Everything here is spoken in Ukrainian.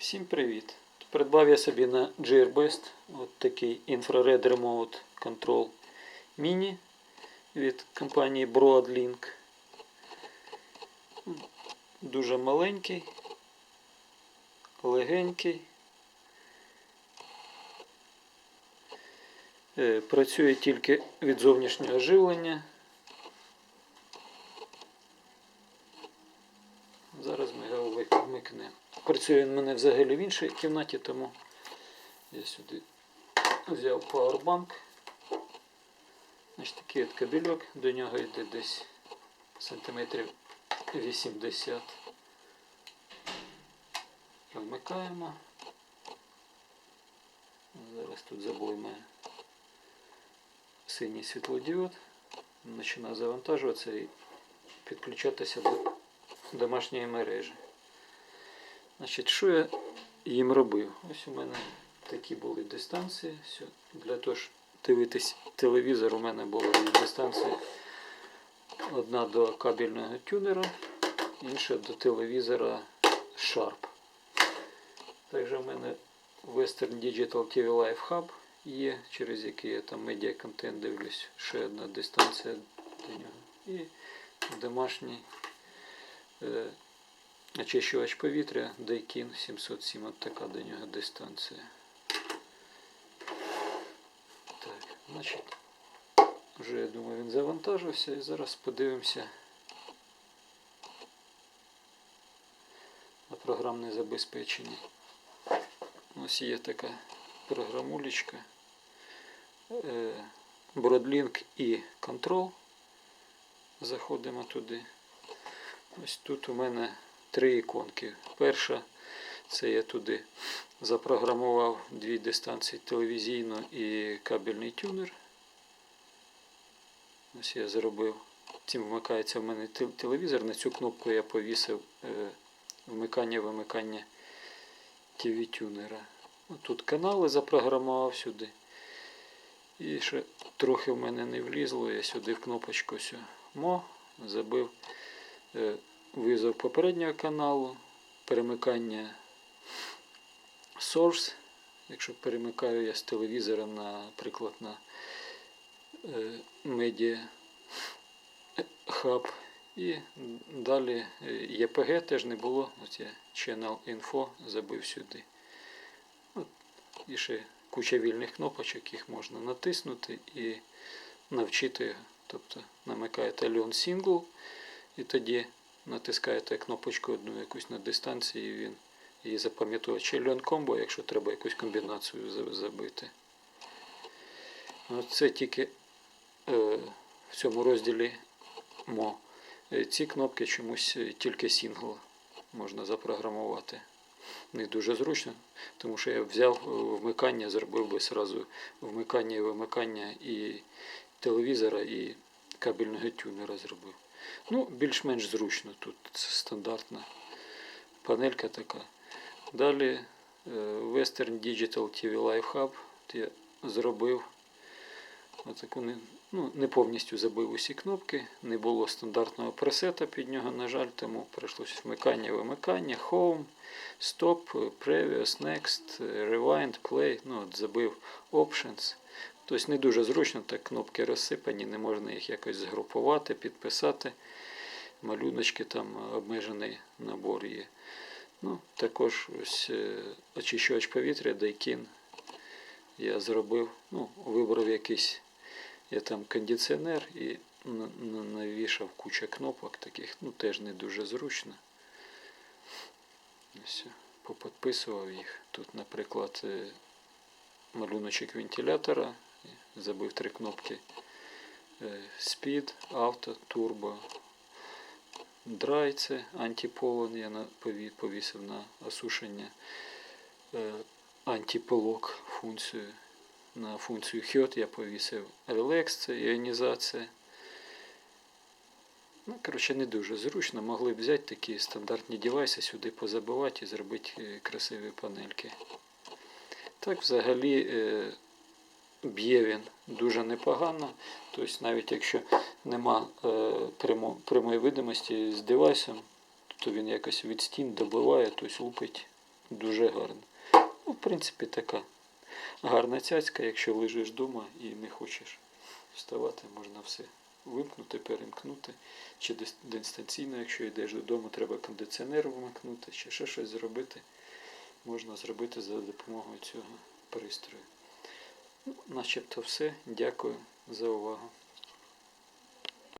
Всім привіт! Придбав я собі на GearBest от такий Infrared Remote Control Mini від компанії Broadlink. Дуже маленький, легенький. Е, Працює тільки від зовнішнього живлення. Працює він в мене взагалі в іншій кімнаті, тому я сюди взяв пауербанк. Значить, такий от кабельок, до нього йде десь сантиметрів 80. Вмикаємо. Зараз тут заблимає синій світлодіод. Починає завантажуватися і підключатися до домашньої мережі. Значить, що я їм робив? Ось у мене такі були дистанції. Для того, щоб дивитись телевізор, у мене була дистанція одна до кабельного тюнера, інша до телевізора Sharp. Також у мене Western Digital TV Live Hub є, через який я там медіаконтент дивлюсь. Ще одна дистанція до нього. І домашній е, очищувач повітря Daikin 707. От така до нього дистанція. Так, значить, вже я думаю він завантажився і зараз подивимося на програмне забезпечення. Ось є така програмулечка. Е, Broadlink і Control. Заходимо туди. Ось тут у мене три іконки. Перша це я туди запрограмував дві дистанції телевізійну і кабельний тюнер. Ось я зробив. Цим вмикається в мене телевізор. На цю кнопку я повісив е, вмикання-вимикання TV-тюнера. Тут канали запрограмував сюди. І ще трохи в мене не влізло. Я сюди в кнопочку мо забив е, визов попереднього каналу, перемикання source. Якщо перемикаю я з телевізора, наприклад, на е, Media Hub. І далі е, EPG теж не було. Я Channel Info забив сюди. От, і ще куча вільних кнопочок, їх можна натиснути і навчити його. Тобто намикаєте Leon Single і тоді натискаєте кнопочку одну якусь на дистанції, і він її запам'ятовує. Чи Leon Combo, якщо треба якусь комбінацію забити. Ну, Це тільки е, в цьому розділі мо. Е, Ці кнопки чомусь е, тільки сингл можна запрограмувати. Не дуже зручно, тому що я взяв е, вмикання, зробив би сразу вмикання і вимикання і телевізора, і кабельного тюнера зробив. Ну, більш-менш зручно тут це стандартна панелька така. Далі е, Western Digital TV Live Hub. Я зробив отаку не, ну, не повністю забив усі кнопки, не було стандартного пресета під нього, на жаль, тому прийшлося вмикання, вимикання, Home, Stop, Previous, Next, Rewind, Play. Ну, от забив Options. Тобто не дуже зручно, так кнопки розсипані, не можна їх якось згрупувати, підписати. Малюночки там обмежений набор є. Ну, також ось е, очищувач повітря Daikin я зробив, ну, вибрав якийсь я там кондиціонер і на- на- навішав куча кнопок таких, ну теж не дуже зручно. Ось, поподписував їх. Тут, наприклад, е, малюночок вентилятора. Забив три кнопки Speed, Auto, Turbo. Dry це антиполон, я повісив на осушення е, антипилок функцію. На функцію Hot я повісив Relax, це іонізація. Ну, коротше, не дуже зручно. Могли б взяти такі стандартні девайси сюди позабивати і зробити е, красиві панельки. Так, взагалі, е, б'є він дуже непогано. Тобто, навіть якщо нема е, прямо, прямої видимості з девайсом, то він якось від стін добиває, тобто лупить дуже гарно. Ну, в принципі, така гарна цяцька, якщо лежиш вдома і не хочеш вставати, можна все вимкнути, перемкнути. Чи дистанційно, якщо йдеш додому, треба кондиціонер вимкнути, чи ще щось зробити. Можна зробити за допомогою цього пристрою. Начебто все. Дякую за увагу.